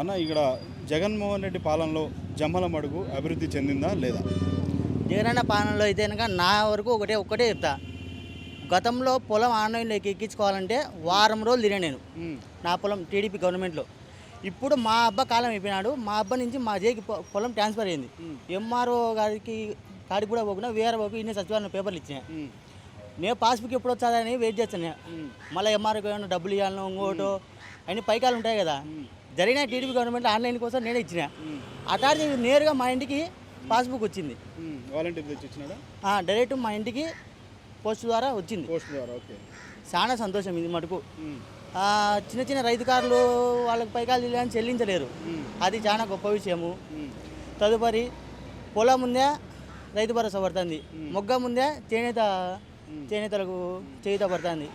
అన్న ఇక్కడ జగన్మోహన్ రెడ్డి పాలనలో జమ్మల మడుగు అభివృద్ధి చెందిందా లేదా? జగనన్న పాలనలో అయితే కనుక నా వరకు ఒకటే ఒక్కటే చెప్తా. గతంలో పొలం ఆన్లైన్లోకి ఎక్కించుకోవాలంటే వారం రోజులు తిరిగా నేను. నా పొలం టీడీపీ గవర్నమెంట్లో. ఇప్పుడు మా అబ్బా కాలం అయిపోయినాడు మా అబ్బా నుంచి మా జేకి పొలం ట్రాన్స్ఫర్ అయింది. ఎంఆర్ఓ గారికి కాడికి కూడా పోకుండా వేరే పోకు ఇన్ని సచివాలయం పేపర్లు ఇచ్చినాయి నేను పాస్బుక్ ఎప్పుడు వచ్చాదని వెయిట్ చేస్తాను మళ్ళీ ఎంఆర్ఓకి ఏమైనా డబ్బులు ఇవ్వాలను ఇంకోటో అన్ని పైకాలు ఉంటాయి కదా. జరిగిన టీడీపీ గవర్నమెంట్ ఆన్లైన్ కోసం నేనే ఇచ్చిన. అటాచి నేరుగా మా ఇంటికి పాస్బుక్ వచ్చింది. డైరెక్ట్ మా ఇంటికి పోస్ట్ ద్వారా వచ్చింది. పోస్ట్ ద్వారా ఓకే. చాలా సంతోషం ఇది మటుకు. చిన్న చిన్న రైతుకారులు వాళ్ళకి పైకాలు ఇల్లు చెల్లించలేరు. అది చాలా గొప్ప విషయము. తదుపరి పొలం ముందే రైతు భరోసా పడుతుంది. మొగ్గ ముందే చేనేత చేనేతలకు చేయుత పడుతుంది.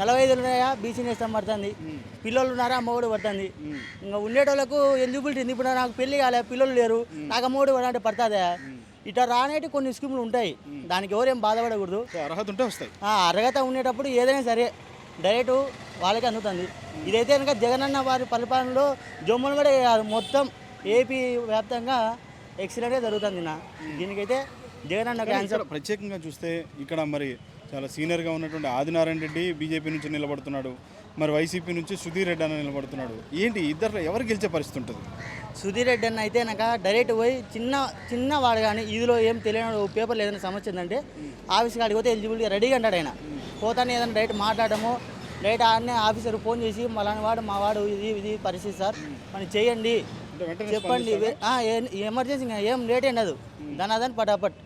నలభై ఐదులు ఉన్నాయా బీసీ నేస్తం పడుతుంది. పిల్లలు ఉన్నారా అమ్మఒడి పడుతుంది. ఇంకా ఉండేటోళ్ళకు ఎలిజిబిలిటీ ఉంది ఇప్పుడు నాకు పెళ్ళి కాలే పిల్లలు లేరు. నాకు అమ్మఒడి పడాలంటే పడుతుందా. ఇట్లా రానేటి కొన్ని స్కీములు ఉంటాయి. దానికి ఎవరేం బాధపడకూడదు. అర్హత ఉంటే వస్తాయి. ఆ అర్హత ఉండేటప్పుడు ఏదైనా సరే డైరెక్ట్ వాళ్ళకి అందుతుంది. ఇదైతే కనుక జగనన్న వారి పరిపాలనలో జమ్మును కూడా మొత్తం ఏపీ వ్యాప్తంగా ఎక్సలెంట్గా జరుగుతుంది నా. దీనికైతే జగనన్న ప్రత్యేకంగా చూస్తే ఇక్కడ మరి చాలా సీనియర్గా ఉన్నటువంటి ఆదినారాయణ రెడ్డి బీజేపీ నుంచి నిలబడుతున్నాడు. మరి వైసీపీ నుంచి సుధీర్ రెడ్డి అన్న నిలబడుతున్నాడు. ఏంటి ఇద్దరు ఎవరు గెలిచే పరిస్థితి ఉంటుంది? సుధీర్ రెడ్డి అన్న అయితే కనుక డైరెక్ట్ పోయి చిన్న చిన్న వాడు కానీ ఇదిలో ఏం తెలియని పేపర్లు ఏదైనా సమస్య ఉందంటే ఆఫీస్ కాడికి పోతే ఎలిజిబిలిటీ రెడీగా అంటాడు ఆయన. పోతానే ఏదైనా డైరెక్ట్ మాట్లాడము డైరెక్ట్ ఆడనే ఆఫీసర్ ఫోన్ చేసి మలాని వాడు మా వాడు ఇది ఇది పరిస్థితి సార్ మనం చేయండి చెప్పండి ఎమర్జెన్సీ ఏం లేట్ ఉండదు దాని అదని పటాపట్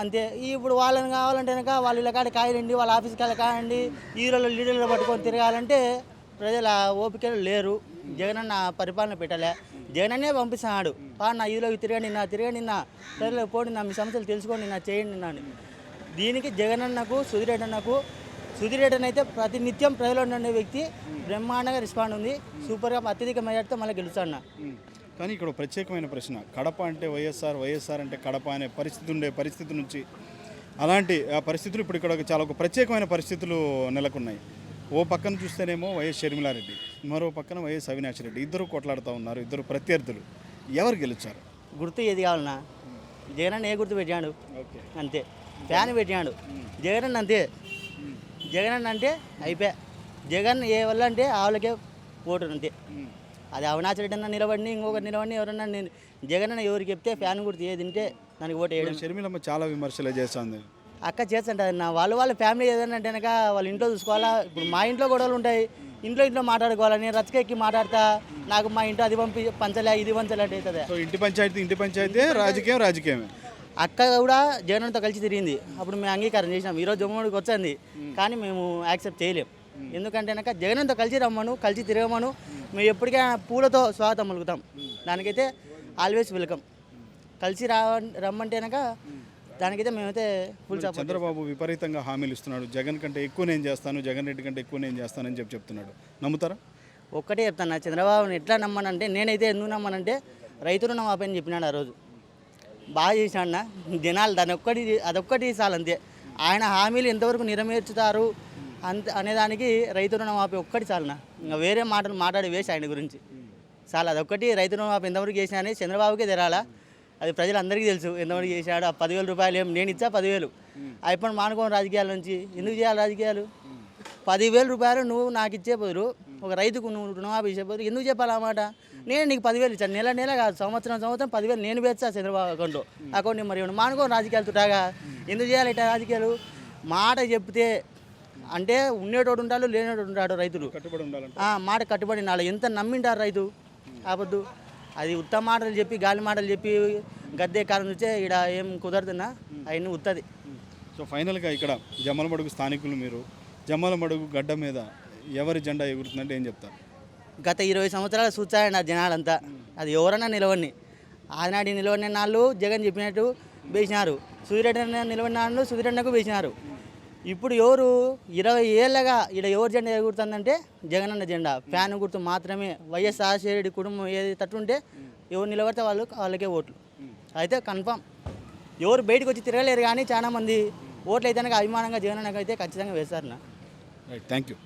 అంతే. ఇప్పుడు వాళ్ళని కావాలంటే కనుక వాళ్ళు ఇలా కాడ కాయండి వాళ్ళ ఆఫీస్కి వెళ్ళి కాయండి హీరోలు లీడర్లు పట్టుకొని తిరగాలంటే ప్రజల ఓపికలు లేరు. జగనన్న పరిపాలన పెట్టలే. జగనన్నే పంపిస్తున్నాడు. పా నా ఈలోకి తిరగండి నా తిరగండి నా ప్రజలకు పోండి నా మీ సమస్యలు తెలుసుకోండి నా చేయండి నా దీనికి దీనికి జగనన్నకు సుధిరెడ్డి అన్నకు సుధిరెడ్డి అయితే ప్రతినిత్యం ప్రజలు ఉండే వ్యక్తి బ్రహ్మాండంగా రెస్పాండ్ ఉంది. సూపర్గా అత్యధిక మెజార్టీతో మళ్ళీ గెలుస్తాడు కానీ ఇక్కడ ప్రత్యేకమైన ప్రశ్న. కడప అంటే వైఎస్ఆర్ వైఎస్ఆర్ అంటే కడప అనే పరిస్థితి ఉండే పరిస్థితి నుంచి అలాంటి ఆ పరిస్థితులు ఇప్పుడు ఇక్కడ చాలా ఒక ప్రత్యేకమైన పరిస్థితులు నెలకొన్నాయి. ఓ పక్కన చూస్తేనేమో వైఎస్ షర్మిలారెడ్డి మరో పక్కన వైఎస్ అవినాష్ రెడ్డి ఇద్దరు కొట్లాడుతూ ఉన్నారు ఇద్దరు ప్రత్యర్థులు. ఎవరు గెలిచారు? గుర్తు ఏది కావాలన్నా? జగన్ ఏ గుర్తు పెట్టాడు ఓకే. అంతే. ఫ్యాన్ పెట్టాడు జగన్ అంతే. జగన్ అంటే అయిపోయా. జగన్ ఏ వల్ల అంటే ఆవులకే ఓటు అంతే. అది అవినాష్ రెడ్డి అన్న నిలబడి ఇంకొకరు నిలబడి ఎవరన్నా నేను జగన్ అన్న ఎవరికి చెప్తే ఫ్యాన్ ఏది తింటే దానికి ఓటు వేయడం. షర్మిలమ్మ చాలా విమర్శలు చేస్తుంది. అక్క చేస్తుంటుంది నా వాళ్ళు వాళ్ళ ఫ్యామిలీ ఏదైనా అంటే కనుక వాళ్ళ ఇంట్లో చూసుకోవాలా? ఇప్పుడు మా ఇంట్లో గొడవలు ఉంటాయి ఇంట్లో ఇంట్లో మాట్లాడుకోవాలా? నేను రచ్చకెక్కి మాట్లాడతా నాకు మా ఇంట్లో అది పంపి పంచలే ఇది పంచలే అంటే అవుతుంది? సో ఇంటి పంచాయతీ ఇంటి పంచాయతీ రాజకీయం రాజకీయమే. అక్క కూడా జగన్తో కలిసి తిరిగింది. అప్పుడు మేము అంగీకారం చేసినాం. ఈరోజు జమ్మూడికి వచ్చింది. కానీ మేము యాక్సెప్ట్ చేయలేం. ఎందుకంటే కనుక జగన్తో కలిసి రమ్మను కలిసి తిరగమను. మేము ఎప్పటికైనా పూలతో స్వాగతం పలుకుతాం. దానికైతే ఆల్వేస్ వెల్కమ్ కలిసి రా రమ్మంటే కనుక దానికైతే మేమైతే ఫుల్ చంద్రబాబు విపరీతంగా హామీలు ఇస్తున్నాడు. జగన్ కంటే ఎక్కువ నేను చేస్తాను జగన్ రెడ్డి కంటే ఎక్కువ నేను చేస్తానని చెప్పి చెప్తున్నాడు. నమ్ముతారా? ఒక్కటే చెప్తాను చంద్రబాబుని ఎట్లా నమ్మనంటే నేనైతే ఎందుకు నమ్మనంటే రైతు రుణం ఆపని చెప్పినాడు ఆ రోజు. బాగా నా జనాలు దాని ఒక్కటి అదొక్కటి చాలు అంతే. ఆయన హామీలు ఎంతవరకు నెరవేర్చుతారు? అంత అనేదానికి రైతు రుణం ఒక్కటి చాలునా. ఇంకా వేరే మాటలు మాట్లాడి వేసి ఆయన గురించి. చాలా అదొక్కటి రైతు రుణం ఎంతవరకు చేసినా అని చంద్రబాబుకే తెరాలా. అది ప్రజలందరికీ తెలుసు. ఎంతవరకు చేశాడు ఆ పదివేల రూపాయలు ఏం నేను ఇచ్చా పదివేలు. అయిపోయి మానుకోని రాజకీయాల నుంచి ఎందుకు చేయాలి రాజకీయాలు? పదివేల రూపాయలు నువ్వు నాకు ఇచ్చే బదులు ఒక రైతుకు నువ్వు రుణమాఫీ ఇచ్చే బదులు ఎందుకు చెప్పాలి అన్నమాట నేను నీకు పదివేలు ఇచ్చాను. నెల నెల కాదు సంవత్సరం సంవత్సరం పదివేలు నేను వేస్తా చంద్రబాబు అకౌంట్ అకౌంట్ నెంబర్ ఇవ్వండి మానుకోని రాజకీయాలు తుటాగా ఎందుకు చేయాలి ఇట్లా రాజకీయాలు? మాట చెప్తే అంటే ఉండేటోడు ఉంటాడు లేనేటోడు ఉంటాడు రైతులు. మాట కట్టుబడి నాడు ఎంత నమ్మింటారు రైతు? ఆపద్దు. అది ఉత్తమ మాటలు చెప్పి గాలి మాటలు చెప్పి గద్దె కాలం చూస్తే ఇక్కడ ఏం కుదరదున్నా అవన్నీ ఉత్తది. సో ఫైనల్గా ఇక్కడ జమ్మలమడుగు స్థానికులు మీరు జమ్మలమడుగు గడ్డ మీద ఎవరి జెండా ఎగురుతుందంటే ఏం చెప్తారు? గత ఇరవై సంవత్సరాలు చూచాయండి ఆ జనాలంతా అది ఎవరన్నా నిలవని. ఆనాటి నిలవని నాళ్ళు జగన్ చెప్పినట్టు వేసినారు సూర్యరెడ్డి నిలవని నాళ్ళు సూర్యరెడ్డకు వేసినారు ఇప్పుడు ఎవరు ఇరవై ఏళ్ళగా ఇక్కడ ఎవరు జెండా ఎగురుతుందంటే జగనన్న జెండా. ఫ్యాన్ గుర్తు మాత్రమే. వైఎస్ రాజశేఖరెడ్డి కుటుంబం ఏది తట్టుంటే ఎవరు నిలబడితే వాళ్ళు వాళ్ళకే ఓట్లు. అయితే కన్ఫామ్. ఎవరు బయటకు వచ్చి తిరగలేరు కానీ చాలామంది ఓట్లు అయితే అభిమానంగా జగనన్నకు అయితే ఖచ్చితంగా వేస్తారు నా థ్యాంక్ యూ